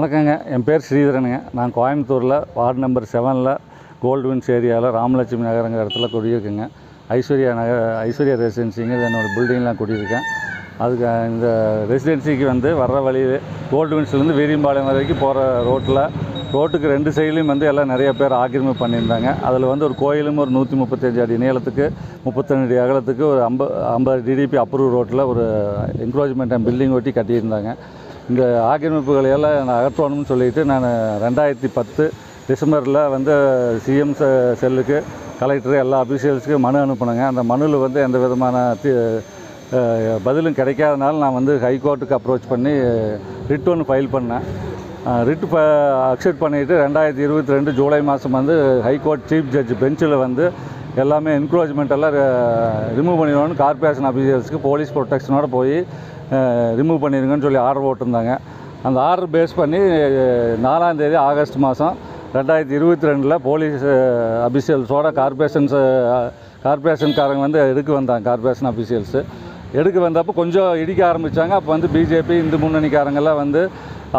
வணக்கங்க. என் பேர் ஸ்ரீதரனுங்க. நான் கோயம்புத்தூரில் வார்டு நம்பர் செவனில் கோல்டுவின்ஸ் ஏரியாவில் ராமலட்சுமி நகரங்கிற இடத்துல குடியிருக்கேங்க. ஐஸ்வர்யா நகர் ஐஸ்வர்யா ரெசிடென்சிங்க என்னோடய பில்டிங்லாம் குடியிருக்கேன். அதுக்கு இந்த ரெசிடென்சிக்கு வந்து வர்ற வழி கோல்டுவின்ஸ்லேருந்து வீரியம்பாளையம் வரைக்கும் போகிற ரோட்டில் ரோட்டுக்கு ரெண்டு சைட்லேயும் வந்து எல்லாம் நிறைய பேர் ஆக்கிரமிப்பு பண்ணியிருந்தாங்க. அதில் வந்து ஒரு கோயிலும் ஒரு நூற்றி முப்பத்தஞ்சு அடி நீளத்துக்கு முப்பத்தஞ்சு அடி அகலத்துக்கு ஒரு ஐம்ப ஐம்பது டிடிபி அப்ரூவ் ரோட்டில் ஒரு என்க்ரோச்மெண்ட் பில்டிங் ஒட்டி கட்டியிருந்தாங்க. இந்த ஆக்கிரமிப்புகளை எல்லாம் நான் அகற்றணும்னு சொல்லிட்டு நான் ரெண்டாயிரத்தி பத்து டிசம்பரில் வந்து சிஎம் செல்லுக்கு கலெக்டர் எல்லா அஃபீஷியல்ஸுக்கும் மனு அனுப்புனேங்க. அந்த மனுவில் வந்து எந்த விதமான பதிலும் கிடைக்காதனால நான் வந்து ஹைகோர்ட்டுக்கு அப்ரோச் பண்ணி ரிட் ஒன்று ஃபைல் பண்ணேன். ரிட் அக்செப்ட் பண்ணிவிட்டு ரெண்டாயிரத்தி இருபத்தி ரெண்டு ஜூலை மாதம் வந்து ஹைகோர்ட் சீஃப் ஜட்ஜ் பெஞ்சில் வந்து எல்லாமே என்க்ரோச்மெண்ட் எல்லாம் ரிமூவ் பண்ணிடணும்னு கார்பரேஷன் அஃபீஷியல்ஸுக்கு போலீஸ் ப்ரொடெக்ஷனோட போய் ரிமூவ் பண்ணிடுங்கன்னு சொல்லி ஆர்டர் போட்டிருந்தாங்க. அந்த ஆர்டர் பேஸ் பண்ணி நாலாந்தேதி ஆகஸ்ட் மாதம் ரெண்டாயிரத்தி இருபத்தி ரெண்டில் போலீஸ் அபிஷியல்ஸோட கார்பரேஷன்ஸ் கார்பரேஷன்காரங்க வந்து எடுக்க வந்தாங்க கார்பரேஷன் அபிஷியல்ஸு எடுக்க வந்தப்போ கொஞ்சம் இடிக்க ஆரம்பித்தாங்க அப்போ வந்து பிஜேபி இந்து முன்னணிக்காரங்கெல்லாம் வந்து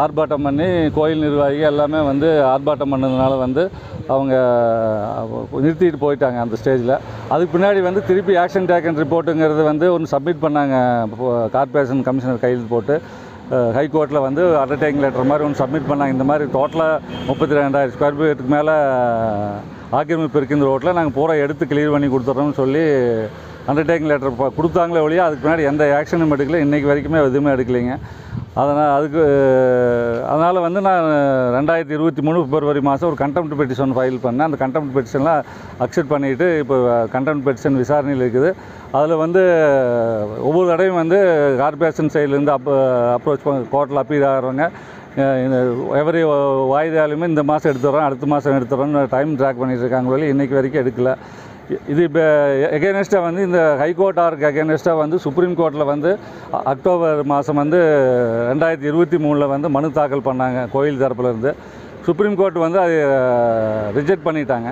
ஆர்ப்பாட்டம் பண்ணி கோயில் நிர்வாகிகள் எல்லாமே வந்து ஆர்ப்பாட்டம் பண்ணதுனால வந்து அவங்க நிறுத்திட்டு போயிட்டாங்க அந்த ஸ்டேஜில். அதுக்கு பின்னாடி வந்து திருப்பி ஆக்ஷன் டேக்கன் ரிப்போர்ட்டுங்கிறது வந்து ஒன்று சப்மிட் பண்ணாங்க கார்பரேஷன் கமிஷனர் கையில் போட்டு. ஹைகோர்ட்டில் வந்து அண்டர்டேக்கிங் லெட்டர் மாதிரி ஒன்று சப்மிட் பண்ணாங்க. இந்த மாதிரி டோட்டலாக முப்பத்தி ரெண்டாயிரம் ஸ்கொயர் ஃபீட்டுக்கு மேலே ஆக்கிரமிப்பு இருக்குது இந்த ரோட்டில் நாங்கள் பூரா எடுத்து கிளியர் பண்ணி கொடுத்துட்றோம்னு சொல்லி அண்டர்டேக்கிங் லெட்டர் கொடுத்தாங்களே ஒழிய அதுக்கு பின்னாடி எந்த ஆக்ஷனும் எடுக்கல. இன்றைக்கி வரைக்குமே எதுவுமே எடுக்கலைங்க. அதனால் அதுக்கு அதனால் வந்து நான் ரெண்டாயிரத்தி இருபத்தி மூணு பிப்ரவரி மாதம் ஒரு கண்டெம்ட் பெட்டிஷன் ஃபைல் பண்ணேன். அந்த கண்டெம்ட் பெட்டிஷன்லாம் அக்செப்ட் பண்ணிவிட்டு இப்போ கண்டெம்ட் பெட்டிஷன் விசாரணையில் இருக்குது. அதில் வந்து ஒவ்வொரு தடவையும் வந்து கார்பரேஷன் சைட்லேருந்து அப் அப்ரோச் பண்ண கோர்ட்டில் அப்பீல் ஆகிறவங்க எவரி வாய்தாலுமே இந்த மாதம் எடுத்துடுறோம் அடுத்த மாதம் எடுத்துடுறோம்னு டைம் ட்ராக் பண்ணிகிட்டு இருக்காங்க. வழி இன்றைக்கி வரைக்கும் எடுக்கல. இது இப்போ எகேனஸ்டாக வந்து இந்த ஹைகோர்ட் ஆர்க்கு எகேனஸ்டாக வந்து சுப்ரீம் கோர்ட்டில் வந்து அக்டோபர் மாதம் வந்து ரெண்டாயிரத்தி இருபத்தி மூணில் வந்து மனு தாக்கல் பண்ணாங்க கோயில் தரப்புலேருந்து சுப்ரீம் கோர்ட் வந்து அதை ரிஜெக்ட் பண்ணிட்டாங்க.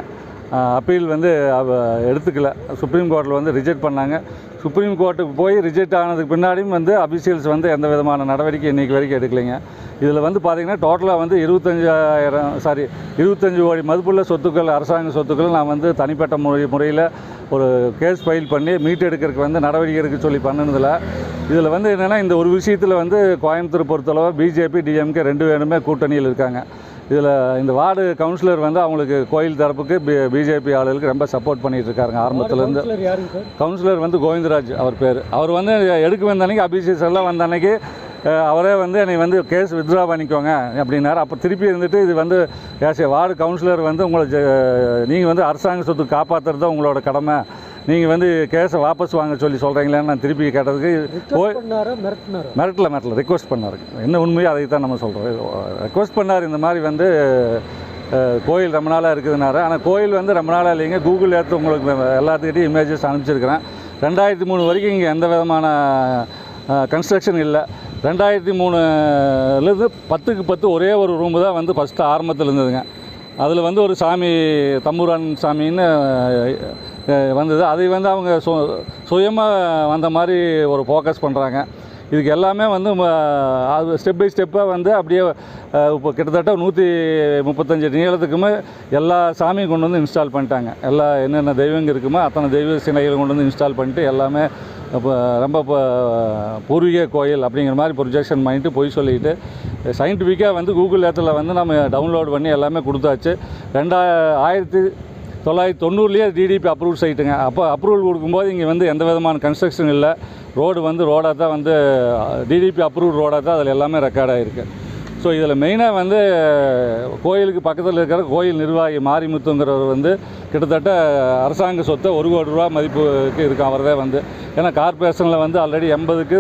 அப்பீல் வந்து அவ எடுத்துக்கல. சுப்ரீம் கோர்ட்டில் வந்து ரிஜெக்ட் பண்ணாங்க. சுப்ரீம் கோர்ட்டுக்கு போய் ரிஜெக்ட் ஆனதுக்கு பின்னாடியும் வந்து அபிஷியல்ஸ் வந்து எந்த விதமான நடவடிக்கை இன்றைக்கி வரைக்கும் எடுக்கலைங்க. இதில் வந்து பார்த்திங்கன்னா டோட்டலாக வந்து இருபத்தஞ்சாயிரம் சாரி இருபத்தஞ்சு கோடி மதிப்புள்ள சொத்துக்கள் அரசாங்க சொத்துக்கள் நான் வந்து தனிப்பட்ட முறை முறையில் ஒரு கேஸ் ஃபைல் பண்ணி மீட்டெடுக்கிறதுக்கு வந்து நடவடிக்கை எடுக்க சொல்லி பண்ணினதில். இதில் வந்து என்னென்னா இந்த ஒரு விஷயத்தில் வந்து கோயம்புத்தூர் பொறுத்தளவு பிஜேபி டிஎம்கே ரெண்டு பேருமே கூட்டணியில் இருக்காங்க. இதில் இந்த வார்டு கவுன்சிலர் வந்து அவங்களுக்கு கோயில் தரப்புக்கு பி பிஜேபி ஆளுகளுக்கு ரொம்ப சப்போர்ட் பண்ணிட்டு இருக்காருங்க ஆரம்பத்துலேருந்து. கவுன்சிலர் வந்து கோவிந்தராஜ் அவர் பேர். அவர் வந்து எடுக்க வந்த அன்னைக்கு அபிஷேக் எல்லாம் வந்த அன்னைக்கு அவரே வந்து என்னை வந்து கேஸ் வித்ட்ரா பண்ணிக்கோங்க அப்படின்னாரு. அப்போ திருப்பி இருந்துட்டு இது வந்து ஏஸ் ஏ வார்டு கவுன்சிலர் வந்து உங்களை நீங்கள் வந்து அரசாங்க சொத்து காப்பாற்றுறது உங்களோட கடமை. நீங்கள் வந்து கேஸை வாபஸ் வாங்க சொல்லி சொல்கிறீங்களேன்னு நான் திருப்பி கேட்டதுக்கு போய் மிரட்டல மிரட்டல. ரிக்வஸ்ட் பண்ணார். என்ன உண்மையோ அதை தான் நம்ம சொல்கிறோம் ரெக்வஸ்ட் பண்ணார் இந்த மாதிரி வந்து கோயில் ரொம்ப நாளாக இருக்குதுனாரு ஆனால் கோயில் வந்து ரொம்ப நாளாக இல்லைங்க. கூகுள் எடுத்து உங்களுக்கு எல்லாத்துக்கிட்டையும் இமேஜஸ் அனுப்பிச்சிருக்கிறேன். ரெண்டாயிரத்தி மூணு வரைக்கும் இங்கே எந்த விதமான கன்ஸ்ட்ரக்ஷன் இல்லை. ரெண்டாயிரத்தி மூணுலேருந்து பத்துக்கு பத்து ஒரே ஒரு ரூமு தான் வந்து ஃபஸ்ட்டு ஆரம்பத்தில் இருந்ததுங்க. அதில் வந்து ஒரு சாமி தம்புரான் சாமின்னு வந்தது. அதை வந்து அவங்க சு சுயமாக வந்த மாதிரி ஒரு ஃபோக்கஸ் பண்ணுறாங்க இதுக்கு எல்லாமே வந்து அது ஸ்டெப் பை ஸ்டெப்பாக வந்து அப்படியே இப்போ கிட்டத்தட்ட நூற்றி முப்பத்தஞ்சு நீளத்துக்குமே எல்லா சாமியும் கொண்டு வந்து இன்ஸ்டால் பண்ணிட்டாங்க. எல்லா என்னென்ன தெய்வங்க இருக்குமோ அத்தனை தெய்வ சிலைகளை கொண்டு வந்து இன்ஸ்டால் பண்ணிட்டு எல்லாமே இப்போ ரொம்ப இப்போ பூர்வீக கோயில் அப்படிங்கிற மாதிரி ப்ரொஜெக்ஷன் பண்ணிட்டு போய் சொல்லிட்டு சயின்டிஃபிக்காக வந்து கூகுள் ஏத்தில் வந்து நம்ம டவுன்லோட் பண்ணி எல்லாமே கொடுத்தாச்சு. ரெண்டா ஆயிரத்தி தொள்ளாயிரத்தி தொண்ணூறுலேயே டிடிபி அப்ரூவல் சைட்டுங்க அப்போ அப்ரூவல் கொடுக்கும்போது இங்கே வந்து எந்த விதமான கன்ஸ்ட்ரக்ஷன் இல்லை. ரோடு வந்து ரோடாக தான் வந்து டிடிபி அப்ரூவ் ரோடாக தான் அதில் எல்லாமே ரெக்கார்ட் ஆகிருக்கு ஸோ இதில் மெயினாக வந்து கோயிலுக்கு பக்கத்தில் இருக்கிற கோயில் நிர்வாகி மாரிமுத்துங்கிறவர் வந்து கிட்டத்தட்ட அரசாங்க சொத்தை ஒரு கோடி ரூபா மதிப்புக்கு இருக்கும் அவர்தான் வந்து. ஏன்னா கார்பரேஷனில் வந்து ஆல்ரெடி எண்பதுக்கு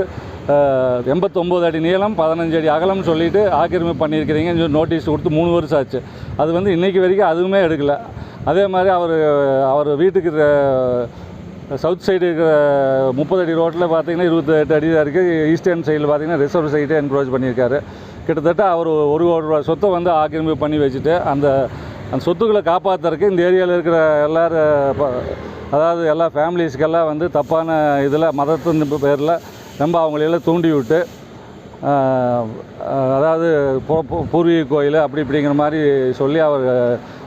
எண்பத்தொம்போது அடி நீளம் பதினஞ்சு அடி அகலம்னு சொல்லிட்டு ஆக்கிரமிப்பு பண்ணியிருக்கிறீங்கன்னு சொல்லி நோட்டீஸ் கொடுத்து மூணு வருஷம் ஆச்சு. அது வந்து இன்றைக்கி வரைக்கும் அதுவுமே எடுக்கலை. அதே மாதிரி அவர் அவர் வீட்டுக்கு இருக்கிற சவுத் சைடு இருக்கிற முப்பது அடி ரோட்டில் பார்த்தீங்கன்னா இருபத்தெட்டு அடி தான் இருக்குது ஈஸ்டர்ன் சைடில் பார்த்தீங்கன்னா ரிசர்வ் சைட்டே என்க்ரோச் பண்ணியிருக்காரு. கிட்டத்தட்ட அவர் ஒரு கோடி ரூபா சொத்தை வந்து ஆக்கிரமிப்பு பண்ணி வச்சுட்டு அந்த அந்த சொத்துக்களை காப்பாற்றுறதுக்கு இந்த ஏரியாவில் இருக்கிற எல்லாரும் அதாவது எல்லா ஃபேமிலிஸ்க்கெல்லாம் வந்து தப்பான இதில் மதத்தின் பேரில் ரொம்ப அவங்களையெல்லாம் தூண்டி விட்டு அதாவது பூர்வீக கோயில் அப்படி இப்படிங்கிற மாதிரி சொல்லி அவர்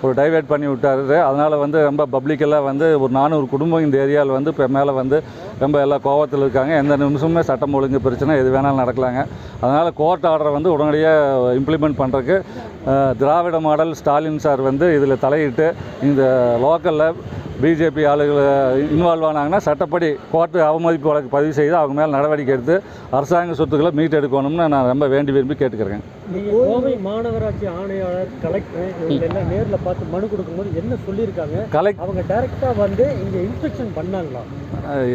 ஒரு டைவெர்ட் பண்ணி விட்டாரு. அதனால் வந்து ரொம்ப பப்ளிக்கெல்லாம் வந்து ஒரு நானூறு குடும்பம் இந்த ஏரியாவில் வந்து இப்போ மேலே வந்து ரொம்ப எல்லா கோவத்தில் இருக்காங்க. எந்த நிமிஷமுமே சட்டம் ஒழுங்கு பிரச்சனை எது வேணாலும் நடக்கலாங்க. அதனால் கோர்ட் ஆர்டரை வந்து உடனடியாக இம்ப்ளிமெண்ட் பண்ணுறதுக்கு திராவிட மாடல் ஸ்டாலின் சார் வந்து இதில் தலையிட்டு இந்த லோக்கலில் பிஜேபி ஆளுகளை இன்வால்வ் ஆனாங்கன்னா சட்டப்படி கோர்ட்டு அவமதிப்பு வழக்கு பதிவு செய்து அவங்க மேலே நடவடிக்கை எடுத்து அரசாங்க சொத்துக்களை மீட்டெடுக்கணும்னு நான் ரொம்ப வேண்டி விரும்பி கேட்டுக்கிறேன் நீங்க கோவை மாநகராட்சி ஆணையாளர் கலெக்டர் இவங்க எல்லாம் நேர்ல பார்த்து மனு கொடுக்கும்போது என்ன சொல்லியிருக்காங்க? கலெக்ட் அவங்க டைரக்டா வந்து இங்க இன்ஸ்பெக்ஷன் பண்ணாங்களா?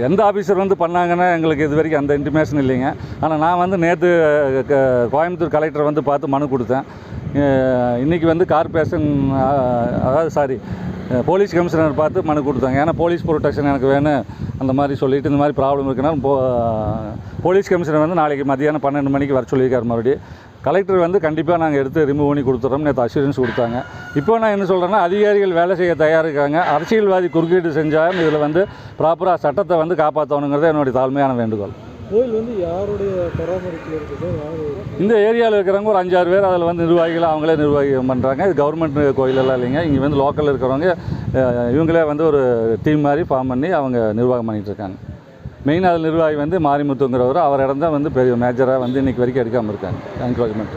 எந்த ஆஃபீஸர் வந்து பண்ணாங்கன்னா எங்களுக்கு இது வரைக்கும் அந்த இன்டிமேஷன் இல்லைங்க. ஆனால் நான் வந்து நேற்று கோயம்புத்தூர் கலெக்டர் வந்து பார்த்து மனு கொடுத்தேன். இன்றைக்கி வந்து கார்பரேஷன் அதாவது சாரி போலீஸ் கமிஷனர் பார்த்து மனு கொடுத்தாங்க. ஏன்னா போலீஸ் ப்ரொடெக்ஷன் எனக்கு வேணும் அந்த மாதிரி சொல்லிட்டு இந்த மாதிரி ப்ராப்ளம் இருக்குன்னா போ போலீஸ் கமிஷனர் வந்து நாளைக்கு மதியானம் பன்னெண்டு மணிக்கு வர சொல்லியிருக்காரு மறுபடியும். கலெக்டர் வந்து கண்டிப்பாக நாங்கள் எடுத்து ரிமூவ் பண்ணி கொடுத்துட்றோம் நேற்று அஷூரன்ஸ் கொடுத்தாங்க. இப்போ நான் என்ன சொல்கிறேன்னா அதிகாரிகள் வேலை செய்ய தயாராக இருக்காங்க. அரசியல்வாதி குறுக்கீடு செஞ்சாலும் இதில் வந்து ப்ராப்பராக சட்டத்தை வந்து காப்பாற்றணுங்கிறது என்னுடைய தாழ்மையான வேண்டுகோள். கோயில் வந்து யாருடைய பராமரிப்பில் இருக்குது இந்த ஏரியாவில் இருக்கிறவங்க ஒரு அஞ்சாறு பேர் அதில் வந்து நிர்வாகிகள் அவங்களே நிர்வாகம் பண்ணுறாங்க இது கவர்மெண்ட் கோயிலெல்லாம் இல்லைங்க. இங்கே வந்து லோக்கலில் இருக்கிறவங்க இவங்களே வந்து ஒரு டீம் மாதிரி ஃபார்ம் பண்ணி அவங்க நிர்வாகம் பண்ணிகிட்டு இருக்காங்க. மெயின் அதில் நிர்வாகி வந்து மாரிமுத்துங்கிறவர். அவர் இடம் தான் வந்து பெரிய மேஜராக வந்து இன்றைக்கி வரைக்கும் எடுக்காமல் இருக்காங்க. என்கரேஜ்மெண்ட்